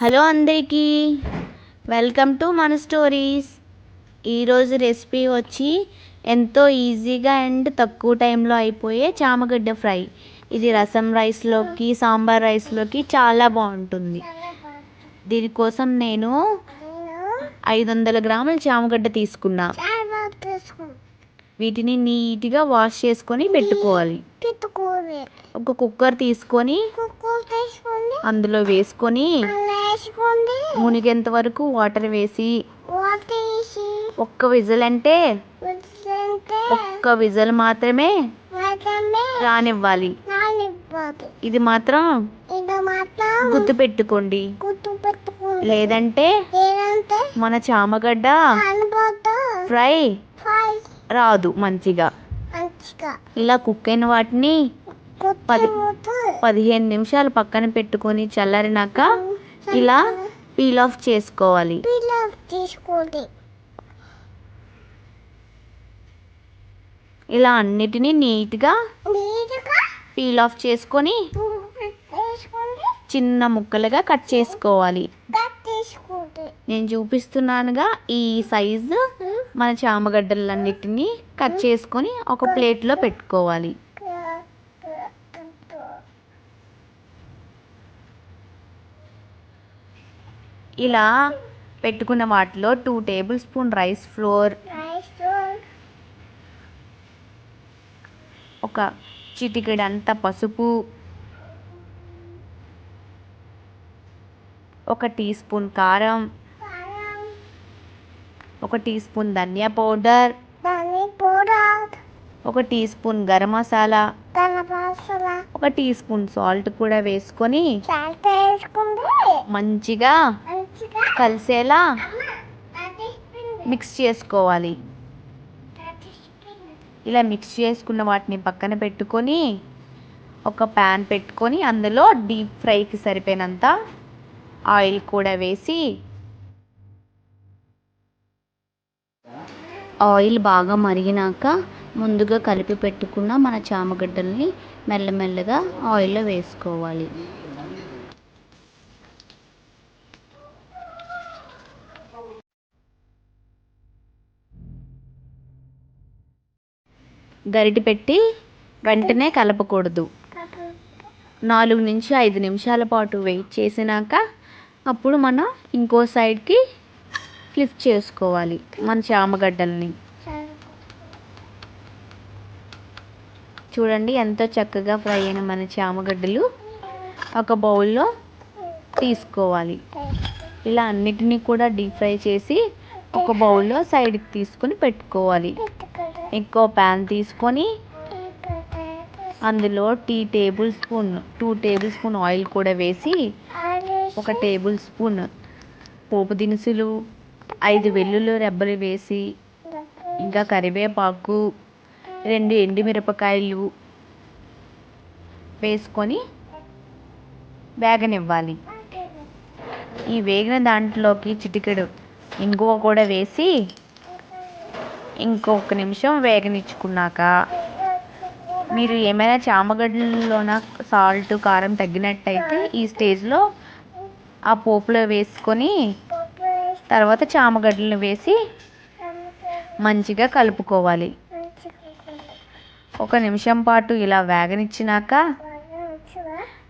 Hello అందరికీ. Welcome to మన stories. ఈరోజు రెసిపీ వచ్చి ఎంతో ఈజీగా అండ్ తక్కువ టైంలో అయిపోయే చామగడ్డ ఫ్రై. ఇది రసం రైస్లోకి సాంబార్ రైస్లోకి చాలా బాగుంటుంది. దీనికోసం నేను ఐదు వందల గ్రాముల చామగడ్డ తీసుకున్నా. వీటిని నీట్గా వాష్ చేసుకొని పెట్టుకోవాలి. ఒక కుక్కర్ తీసుకొని అందులో వేసుకొని మునిగేంత వరకు వాటర్ వేసి ఒక్క విజిల్ అంటే ఒక్క విజిల్ మాత్రమే రానివ్వాలి. ఇది మాత్రం గుర్తు పెట్టుకోండి లేదంటే మన చామగడ్డ ఫ్రై రాదు మంచిగా. ఇలా కుక్ అయిన వాటిని పది- పదిహేను నిమిషాలు పక్కన పెట్టుకొని చల్లారినాక ఇలా పీల్ ఆఫ్ చేసుకోవాలి. పిల్లలు తీసుకోండి ఇలా అన్నిటినీ నీట్గా పీల్ ఆఫ్ చేసుకొని చిన్న ముక్కలుగా కట్ చేసుకోవాలి. నేను చూపిస్తున్నానుగా ఈ సైజు మన చామగడ్డలన్నిటినీ కట్ చేసుకొని ఒక ప్లేట్లో పెట్టుకోవాలి. ఇలా పెట్టుకున్న వాటిలో two tablespoon rice flour ఒక చిటికెడంత పసుపు ఒక టీ స్పూన్ కారం ఒక టీ స్పూన్ ధనియా పౌడర్ ఒక టీ స్పూన్ గరం మసాలా ఒక టీ స్పూన్ సాల్ట్ కూడా వేసుకొని మంచిగా కలిసేలా మిక్స్ చేసుకోవాలి. ఇలా మిక్స్ చేసుకున్న వాటిని పక్కన పెట్టుకొని ఒక ప్యాన్ పెట్టుకొని అందులో డీప్ ఫ్రైకి సరిపోయినంత ఆయిల్ కూడా వేసి ఆయిల్ బాగా మరిగినాక ముందుగా కలిపి పెట్టుకున్న మన చామగడ్డల్ని మెల్లమెల్లగా ఆయిల్లో వేసుకోవాలి. గరిటె పెట్టి వెంటనే కలపకూడదు. నాలుగు నుంచి ఐదు నిమిషాల పాటు వెయిట్ చేసినాక అప్పుడు మనం ఇంకో సైడ్కి ఫ్లిప్ చేసుకోవాలి మన చామగడ్డల్ని. చూడండి ఎంతో చక్కగా ఫ్రై అయిన మన చామగడ్డలు. ఒక బౌల్లో తీసుకోవాలి. ఇలా అన్నిటినీ కూడా డీప్ ఫ్రై చేసి ఒక బౌల్లో సైడ్కి తీసుకొని పెట్టుకోవాలి. ఇంకో ప్యాన్ తీసుకొని అందులో tea tablespoon two tablespoon oil కూడా వేసి ఒక టేబుల్ స్పూన్ పోపు దినుసులు ఐదు వెల్లుల్లి రెబ్బలు వేసి ఇంకా కరివేపాకు రెండు ఎండుమిరపకాయలు వేసుకొని వేగనివ్వాలి. ఈ వేగిన దాంట్లోకి చిటికెడు ఇంగువ కూడా వేసి ఇంకొక నిమిషం వేగనిచ్చుకున్నాక మీరు ఏమైనా చామగడ్డలోన సాల్ట్ కారం తగ్గినట్టయితే ఈ స్టేజ్లో ఆ పోపులో వేసుకొని తర్వాత చామగడ్డలను వేసి మంచిగా కలుపుకోవాలి. ఒక నిమిషం పాటు ఇలా వేగనిచ్చినాక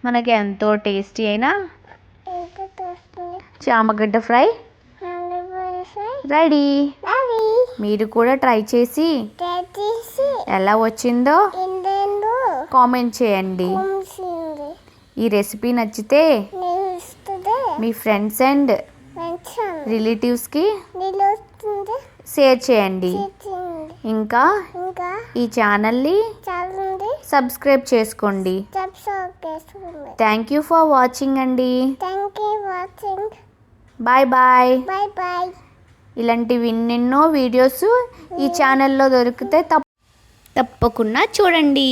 మనకి ఎంతో టేస్టీ అయిన చామగడ్డ ఫ్రై రెడీ. మీరు కూడా ట్రై చేసి ఎలా వచ్చిందో కామెంట్ చేయండి. ఈ రెసిపీ నచ్చితే మీ ఫ్రెండ్స్ అండ్ రిలేటివ్స్కి షేర్ చేయండి. ఇంకా ఇంకా ఈ ఛానల్ని సబ్స్క్రైబ్ చేసుకోండి. థ్యాంక్ యూ ఫర్ వాచింగ్ అండి. బాయ్ బాయ్ బాయ్ బాయ్ ఇలాంటివి ఎన్నెన్నో వీడియోస్ ఈ ఛానల్లో దొరికితే తప్ప తప్పకుండా చూడండి.